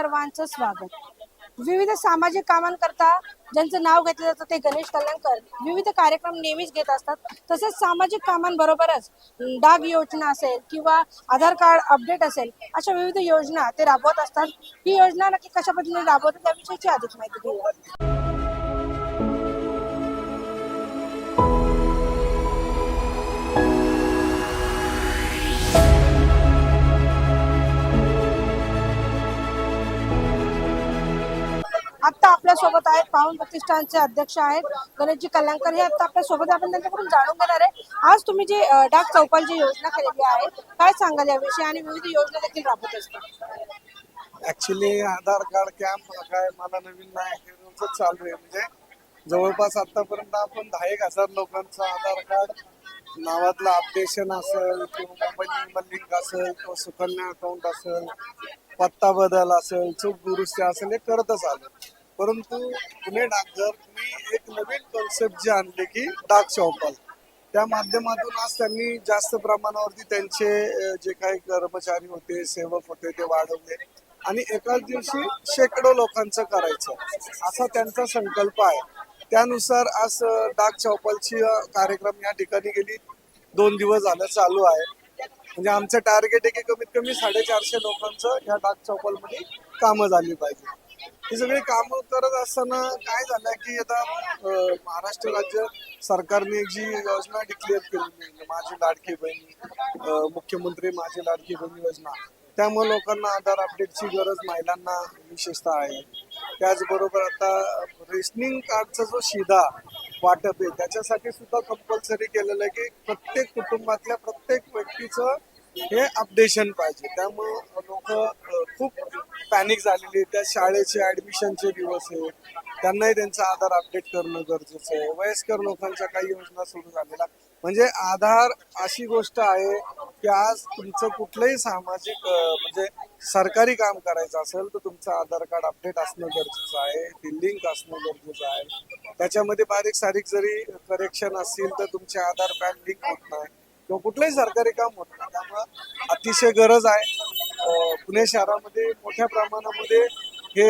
सर्वांचं स्वागत. विविध सामाजिक कामांकरता ज्यांचं नाव घेतलं जातं ते गणेश कल्याणकर विविध कार्यक्रम नेहमीच घेत असतात. तसेच सामाजिक कामांबरोबरच डाग योजना असेल किंवा आधार कार्ड अपडेट असेल अशा विविध योजना ते राबवत असतात. ही योजना नक्की कशा पद्धतीने राबवतात त्याविषयीची अधिक माहिती घेऊया. आपल्यासोबत आहेत पावन प्रतिष्ठानचे अध्यक्ष आहेत गणेशजी कल्याणकर हे आता आपल्यासोबत आपण त्यांच्याकडून जाणून घेणार आहे. आज तुम्ही जे डाक चौपाल जी योजना केलेली आहे काय सांगाल याविषयी आणि विविध योजना देखील राबवत असतात? ऍक्च्युली आधार कार्ड कॅम्प काय मला नवीन नाही हे चालू आहे. म्हणजे जवळपास आतापर्यंत आपण दहा एक हजार लोकांचं आधार कार्ड नावातलं अपडेशन असेल किंवा मोबाईल नंबर लिंक असेल किंवा सुकन्या अकाउंट असेल पत्ता बदल असेल चूक दुरुस्ती असेल हे करतच आलं. परंतु पुणे डाकघर मी एक नवीन कॉन्सेप्ट जी आणली की डाक चौपाल. त्या माध्यमातून आज त्यांनी जास्त प्रमाणावरती त्यांचे जे काही कर्मचारी होते सेवक होते ते वाढवले. आणि एकाच दिवशी शेकडो लोकांचं करायचं. असा त्यांचा संकल्प आहे. त्यानुसार आज डाक चौपालची कार्यक्रम या ठिकाणी गेली. दोन दिवस झालं चालू आहे. म्हणजे आमचं टार्गेट आहे की कमीत कमी साडेचारशे लोकांचं या डाक चौपालमध्ये कामं झाली पाहिजे. ही सगळी कामं करत असताना काय झालं की आता महाराष्ट्र राज्य सरकारने जी योजना डिक्लेअर केली माझी लाडकी बहिणी मुख्यमंत्री माझी लाडकी बहिणी योजना त्यामुळे लोकांना आधार अपडेटची गरज महिलांना विशेषतः आहे. त्याचबरोबर आता रेशनिंग कार्डचा जो शिधा वाटप आहे त्याच्यासाठी सुद्धा कंपल्सरी केलेलं आहे की प्रत्येक कुटुंबातल्या प्रत्येक व्यक्तीचं हे अपडेशन पाहिजे. त्यामुळं लोक खूप पॅनिक झालेली आहेत. त्या शाळेचे ऍडमिशनचे दिवस आहे त्यांनाही त्यांचा आधार अपडेट करणं गरजेचं आहे. वयस्कर लोकांच्या काही योजना सुरू झालेल्या म्हणजे आधार अशी गोष्ट आहे की आज तुमचं कुठलंही सामाजिक म्हणजे सरकारी काम करायचं असेल तर तुमचं आधार कार्ड अपडेट असणं गरजेचं आहे. ती लिंक असणं गरजेचं आहे. त्याच्यामध्ये बारीक सारीक जरी करेक्शन असतील तर तुमचे आधार पॅन लिंक होत नाही. किंवा कुठलंही सरकारी काम होत नाही. त्यामुळं अतिशय गरज आहे. पुणे शहरामध्ये मोठ्या प्रमाणामध्ये हे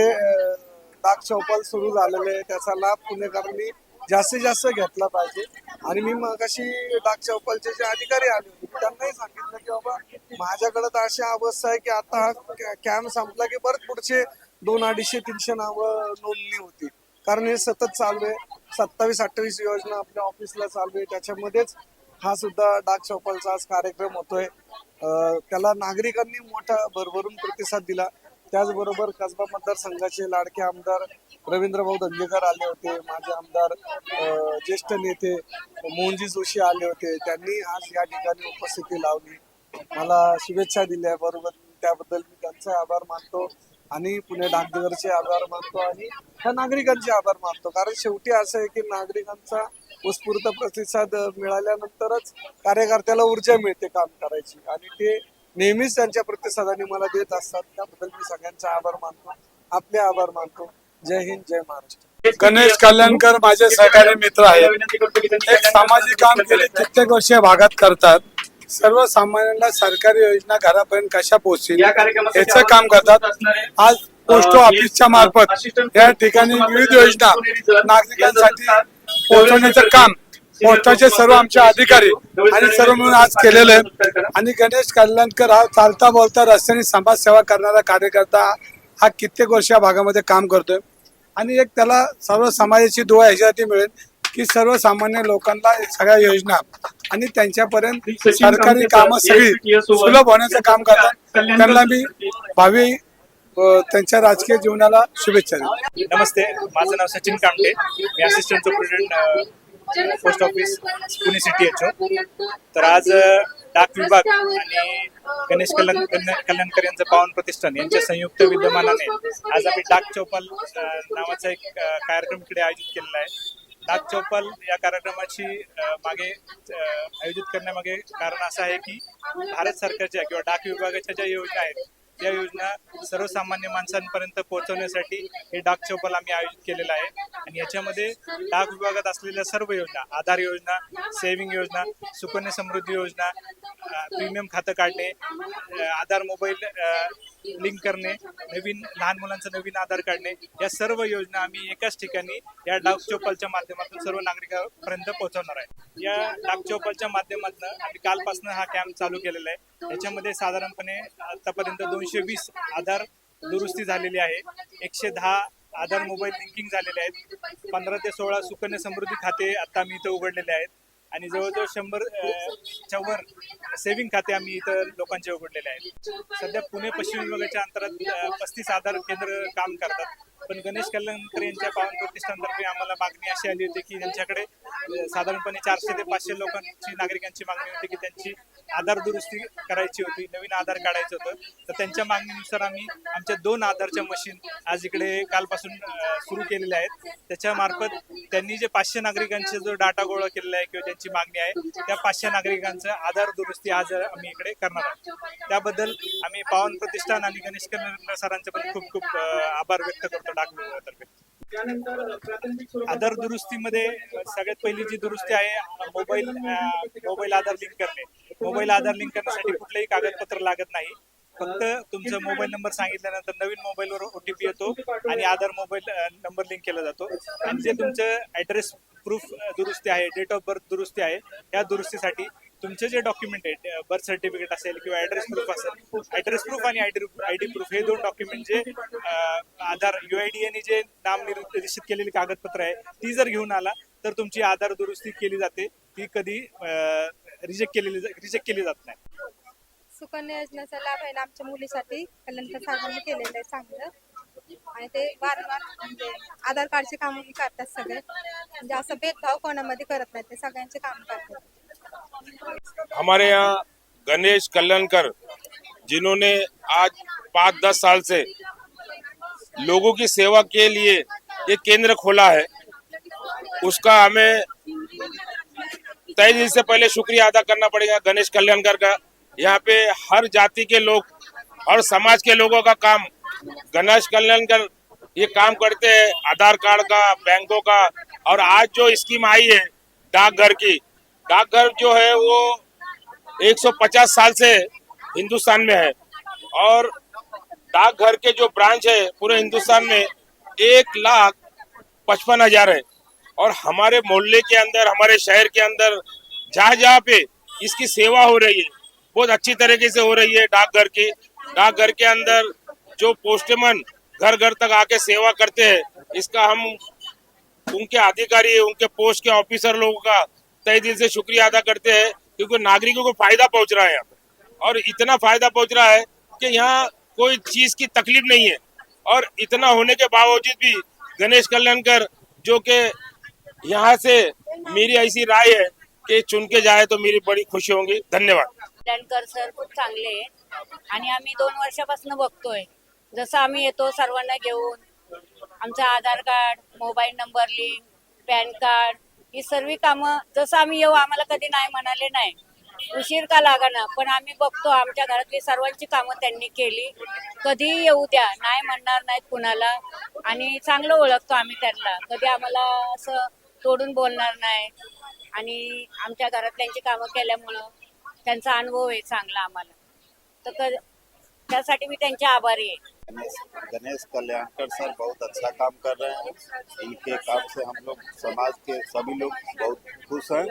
डाक चौपाल सुरू झालेले आहे त्याचा लाभ पुणेकरांनी जास्तीत जास्त घेतला पाहिजे. आणि मी मग अशी डाक चौपालचे जे अधिकारी आले होते त्यांनाही सांगितलं की बाबा माझ्याकडे तर अशी अवस्था आहे की आता हा कॅम्प संपला की परत पुढचे दोन अडीचशे तीनशे नावं नोंदणी होती. कारण हे सतत चालू आहे. सत्तावीस अठ्ठावीस योजना आपल्या ऑफिसला चालू आहे. त्याच्यामध्येच हा सुद्धा डाक चौपालचा आज कार्यक्रम होतोय. त्याला नागरिकांनी मोठा भरभरून प्रतिसाद दिला. त्याचबरोबर कसबा मतदारसंघाचे लाडके आमदार रवींद्रभाऊ दंगेकर आले होते माझे आमदार ज्येष्ठ नेते मोहनजी जोशी आले होते. त्यांनी आज या ठिकाणी उपस्थिती लावली. मला शुभेच्छा दिल्या बरोबर. त्याबद्दल मी त्यांचे आभार मानतो आणि पुणे डाकघरचे आभार मानतो आणि त्या नागरिकांचे आभार मानतो. कारण शेवटी असं आहे की नागरिकांचा उत्स्फूर्त प्रतिसाद मिळाल्यानंतरच कार्यकर्त्याला ऊर्जा मिळते काम करायची. आणि ते नेहमीच त्यांच्या प्रतिसादाने मला देत असतात. त्याबद्दल मी सगळ्यांचा आभार मानतो. आपले आभार मानतो. जय हिंद जय महाराष्ट्र. गणेश कल्याणकर माझे सहकारी मित्र आहेत. एक सामाजिक काम गेले कित्येक वर्ष भागात करतात. सर्वसामान्यांना सरकारी योजना घरापर्यंत कशा पोहोचतील? याचं काम करतात. आज पोस्ट ऑफिसच्या मार्फत या ठिकाणी विविध योजना नागरिकांसाठी पोहोचवण्याचं काम पोस्टाचे सर्व आमचे अधिकारी आणि सर्व मिळून आज केलेलं आहे. आणि गणेश कल्याणकर हा चालता बोलता रस्त्याने समाजसेवा करणारा कार्यकर्ता हा कित्येक वर्ष या भागामध्ये काम करतोय. आणि एक त्याला सर्व समाजाची दुवा ह्याच्यासाठी मिळेल की सर्वसामान्य लोकांना सगळ्या योजना आणि त्यांच्यापर्यंत सरकारी कामं सगळी सुलभ होण्याचं काम करतात. त्यांना मी भावी त्यांच्या राजकीय जीवनाला शुभेच्छा देतो. नमस्ते माझं नाव सचिन कामटे मी assistant superintendent post office Pune city H तर आज डाक विभाग आणि गणेश कल्याण कल्याणकर यांचं पावन प्रतिष्ठान यांच्या संयुक्त विद्यमानाने आज आम्ही डाक चौपाल नावाचा एक कार्यक्रम इकडे आयोजित केलेला आहे. डाक चौपाल या कार्यक्रमाची मागे आयोजित करण्यामागे कारण असं आहे की भारत सरकारच्या किंवा डाक विभागाच्या ज्या योजना आहेत या योजना सर्वसामान्य माणसांपर्यंत पोहोचवण्यासाठी हे डाक चौपाल आम्ही आयोजित केलेलं आहे. आणि याच्यामध्ये डाक विभागात असलेल्या सर्व योजना आधार योजना सेव्हिंग योजना सुकन्या समृद्धी योजना प्रीमियम खातं काढणे आधार मोबाईल लिंक करणे नवीन लहान मुलांचं नवीन आधार काढणे या सर्व योजना आम्ही एकाच ठिकाणी या डाक चौपालच्या माध्यमातून सर्व नागरिकांपर्यंत पोहोचवणार आहे. या डाक चौपालच्या माध्यमातून आम्ही कालपासून हा कॅम्प चालू केलेला आहे. याच्यामध्ये साधारणपणे आतापर्यंत दोनशे वीस आधार दुरुस्ती झालेली आहे. एकशे दहा आधार मोबाईल लिंकिंग झालेले आहेत. पंधरा ते सोळा सुकन्या समृद्धी खाते आता आम्ही इथं उघडलेले आहेत. आणि जवळजवळ शंभर वर सेव्हिंग खाते आम्ही इथं लोकांचे उघडलेले आहेत. सध्या पुणे पश्चिम विभागाच्या अंतरात पस्तीस आधार केंद्र काम करतात. पण गणेश कल्याणकर यांच्या पावन प्रतिष्ठानतर्फे आम्हाला मागणी अशी आली होती की त्यांच्याकडे साधारणपणे चारशे ते पाचशे लोकांची नागरिकांची मागणी होती की त्यांची आधार दुरुस्ती करायची होती नवीन आधार काढायचं होतं. तर त्यांच्या मागणीनुसार आम्ही आमच्या दोन आधारच्या मशीन आज इकडे कालपासून सुरू केलेल्या आहेत. त्याच्यामार्फत त्यांनी जे पाचशे नागरिकांचा जो डाटा गोळा केलेला आहे किंवा ज्यांची मागणी आहे त्या पाचशे नागरिकांचं आधार दुरुस्ती आज आम्ही इकडे करणार आहोत. त्याबद्दल आम्ही पावन प्रतिष्ठान आणि गणेश कल्याण सरांचे पण खूप खूप आभार व्यक्त करतो. लडाख विभागातर्फे आधार दुरुस्तीमध्ये सगळ्यात पहिली जी दुरुस्ती आहे मोबाईल मोबाईल आधार लिंक करणे. मोबाईल आधार लिंक करण्यासाठी कुठलंही कागदपत्र लागत नाही. फक्त तुमचा मोबाईल नंबर सांगितल्यानंतर नवीन मोबाईलवर ओटीपी येतो आणि आधार मोबाईल नंबर लिंक केला जातो. आणि जे तुमचं ऍड्रेस प्रूफ दुरुस्ती आहे डेट ऑफ बर्थ दुरुस्ती आहे या दुरुस्तीसाठी तुमचे जे डॉक्युमेंट आहेत बर्थ सर्टिफिकेट असेल किंवा ऍड्रेस प्रूफ असेल ऍड्रेस प्रूफ आणि आयडी आयडी प्रूफ हे दोन डॉक्युमेंट जे अं, आधार युआयडी आणि जे नाम निर्देशित केलेली कागदपत्र आहे ती जर घेऊन आला तर तुमची आधार दुरुस्ती केली जाते. ती कधी रिजेक्ट केलेली रिजेक्ट केली जात नाही. सुकन्या योजनेचा लाभ आहे ना आमच्या मुलीसाठी केलेलं आहे चांगलं. आणि ते वारंवार म्हणजे आधार कार्डचे काम करतात सगळे. म्हणजे असं भेदभाव कोणामध्ये करत नाही ते सगळ्यांचे काम करतात. हमारे यहाँ गणेश कल्याणकर, जिन्होंने आज पाँच दस साल से लोगों की सेवा के लिए ये केंद्र खोला है, उसका हमें तय दिल से पहले शुक्रिया अदा करना पड़ेगा गणेश कल्याणकर का। यहाँ पे हर जाति के लोग, हर समाज के लोगों का काम गणेश कल्याणकर ये काम करते हैं, आधार कार्ड का, बैंकों का। और आज जो स्कीम आई है डाकघर की, डाकघर जो है वो 150 साल से हिंदुस्तान में है। और डाकघर के जो ब्रांच है पूरे हिंदुस्तान में एक लाख पचपन हज़ार है। और हमारे मोहल्ले के अंदर, हमारे शहर के अंदर, जहाँ जहाँ पे इसकी सेवा हो रही है, बहुत अच्छी तरीके से हो रही है डाकघर की। डाकघर के अंदर जो पोस्टमैन घर घर तक आके सेवा करते हैं, इसका हम उनके अधिकारी, उनके पोस्ट के ऑफिसर लोगों का तय दिल से शुक्रिया अदा करते हैं। क्योंकि नागरिकों को फ़ायदा पहुँच रहा है यहाँ और इतना फ़ायदा पहुँच रहा है कि यहाँ कोई चीज़ की तकलीफ़ नहीं है। और इतना होने के बावजूद भी गणेश कल्याणकर जो कि यहाँ से मेरी ऐसी राय है कि चुन के जाए तो मेरी बड़ी खुशी होगी। धन्यवाद। कल्याणकर सर खूप चांगले आहे. आणि आम्ही दोन वर्षापासून बघतोय. जसं आम्ही येतो सर्वांना घेऊन, आमचं Aadhaar card, mobile number link, PAN card ही सर्व कामं जसं आम्ही येऊ आम्हाला कधी नाही म्हणाले नाही. उशीर का लागणार पण आम्ही बघतो आमच्या घरातली सर्वांची कामं त्यांनी केली. कधीही येऊ द्या नाही म्हणणार नाहीत कुणाला. आणि चांगलं ओळखतो आम्ही त्यांना. कधी आम्हाला असं तोडून बोलणार नाही. आणि आमच्या घरातल्यांची कामं केल्यामुळं त्यांचा अनुभव आहे चांगला आम्हाला. तर क- त्यासाठी मी त्यांचे आभारी आहे. गणेश गणेश कल्याणकर सर बहुत अच्छा काम कर रहे हैं। इनके काम से हम लोग समाज के सभी लोग बहुत खुश हैं।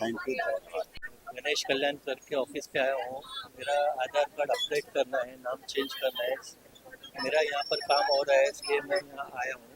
Thank you Ganesh Kalyan sir K office पे आया हूँ। मेरा आधार कार्ड अपडेट करना है नाम चेंज करना है। मेरा यहाँ पर काम हो रहा है इसलिए मैं यहाँ आया हूँ।